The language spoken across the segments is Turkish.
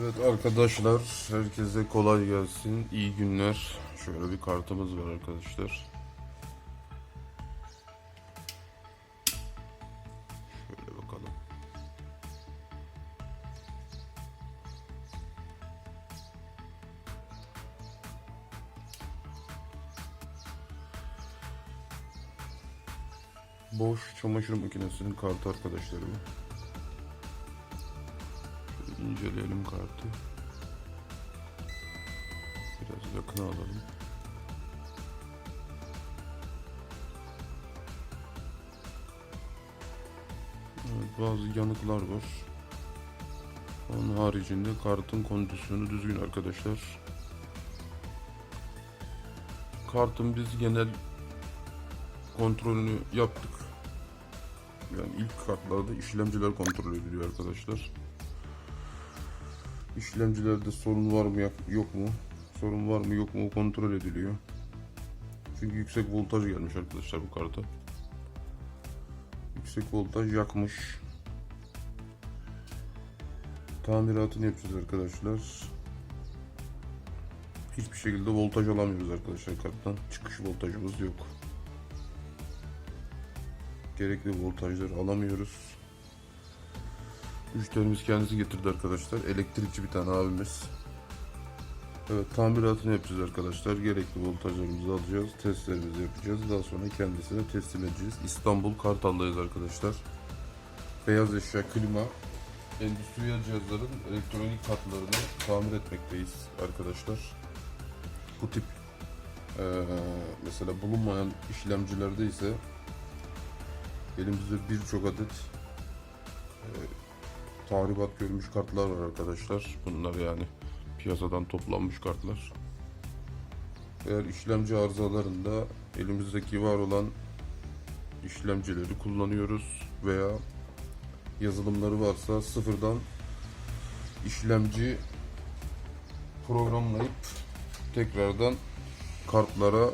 Evet arkadaşlar, herkese kolay gelsin, iyi günler. Şöyle bir kartımız var arkadaşlar. Şöyle bakalım. Boş çamaşır makinesinin kartı arkadaşlar bu. Şöyle inceleyelim kartı. Biraz yakına alalım. Evet, bazı yanıklar var. Onun haricinde kartın kondisyonu düzgün arkadaşlar. Kartın biz genel kontrolünü yaptık. Yani ilk kartlarda işlemciler kontrol ediliyor arkadaşlar. İşlemcilerde sorun var mı yok mu? Sorun var mı yok mu o kontrol ediliyor. Çünkü yüksek voltaj gelmiş arkadaşlar bu karta. Yüksek voltaj yakmış. Tamiratını yapacağız arkadaşlar. Hiçbir şekilde voltaj alamıyoruz arkadaşlar karttan. Çıkış voltajımız yok. Gerekli voltajları alamıyoruz. Müşterimiz kendisi getirdi arkadaşlar. Elektrikçi bir tane abimiz. Evet tamiratını yapacağız arkadaşlar. Gerekli voltajlarımızı alacağız. Testlerimizi yapacağız. Daha sonra kendisine teslim edeceğiz. İstanbul Kartal'dayız arkadaşlar. Beyaz eşya, klima, endüstriyel cihazların elektronik hatlarını tamir etmekteyiz arkadaşlar. Bu tip eee, mesela bulunmayan işlemcilerde ise elimizde birçok adet eee, tahribat görmüş kartlar var arkadaşlar. Bunlar yani piyasadan toplanmış kartlar. Eğer işlemci arızalarında elimizdeki var olan işlemcileri kullanıyoruz veya yazılımları varsa sıfırdan işlemci programlayıp tekrardan kartlara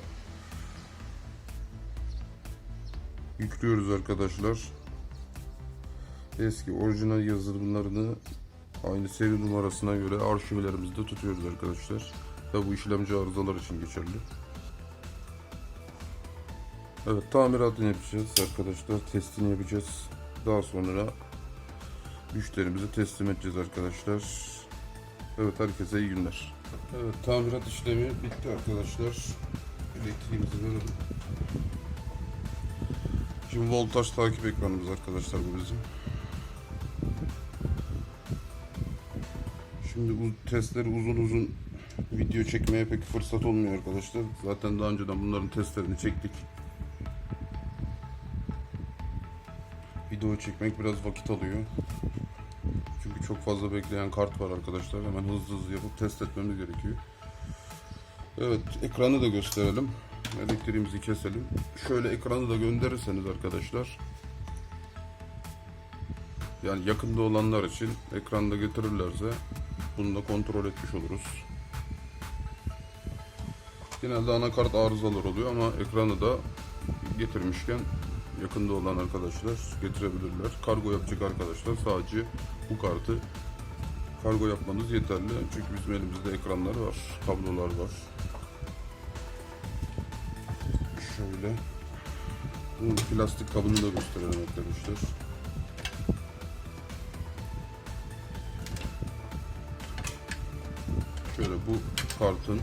yüklüyoruz arkadaşlar. Eski orijinal yazılımlarını aynı seri numarasına göre arşivlerimizde tutuyoruz arkadaşlar. Ve bu işlemci arızalar için geçerli. Evet tamiratını yapacağız arkadaşlar. Testini yapacağız. Daha sonra müşterimize teslim edeceğiz arkadaşlar. Evet herkese iyi günler. Evet tamirat işlemi bitti arkadaşlar. Elektriğimizi verelim. Şimdi voltaj takip ekranımız arkadaşlar bu bizim. Şimdi bu testleri uzun uzun video çekmeye pek fırsat olmuyor arkadaşlar. Zaten daha önceden bunların testlerini çektik. Video çekmek biraz vakit alıyor. Çünkü çok fazla bekleyen kart var arkadaşlar. Hemen hızlı hızlı yapıp test etmemiz gerekiyor. Evet ekranı da gösterelim. Elektriğimizi keselim. Şöyle ekranı da gönderirseniz arkadaşlar. Yani yakında olanlar için ekranda getirirlerse bunu da kontrol etmiş oluruz. Genelde anakart arızalar oluyor ama ekranı da getirmişken yakında olan arkadaşlar getirebilirler. Kargo yapacak arkadaşlar sadece bu kartı kargo yapmanız yeterli. Çünkü bizim elimizde ekranlar var, kablolar var. Şöyle. Bunun plastik kabını da gösterelim arkadaşlar. Şöyle bu kartın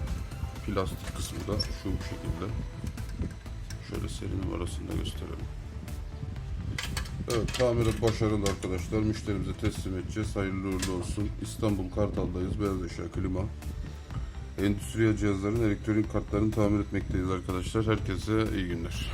plastik kısmı da şu şekilde. Şöyle seri numarasını da gösterelim. Evet tamirat başarılı arkadaşlar. Müşterimize teslim edeceğiz. Hayırlı uğurlu olsun. İstanbul Kartal'dayız. Beyaz eşya klima. Endüstriyel cihazların elektronik kartlarını tamir etmekteyiz arkadaşlar. Herkese iyi günler.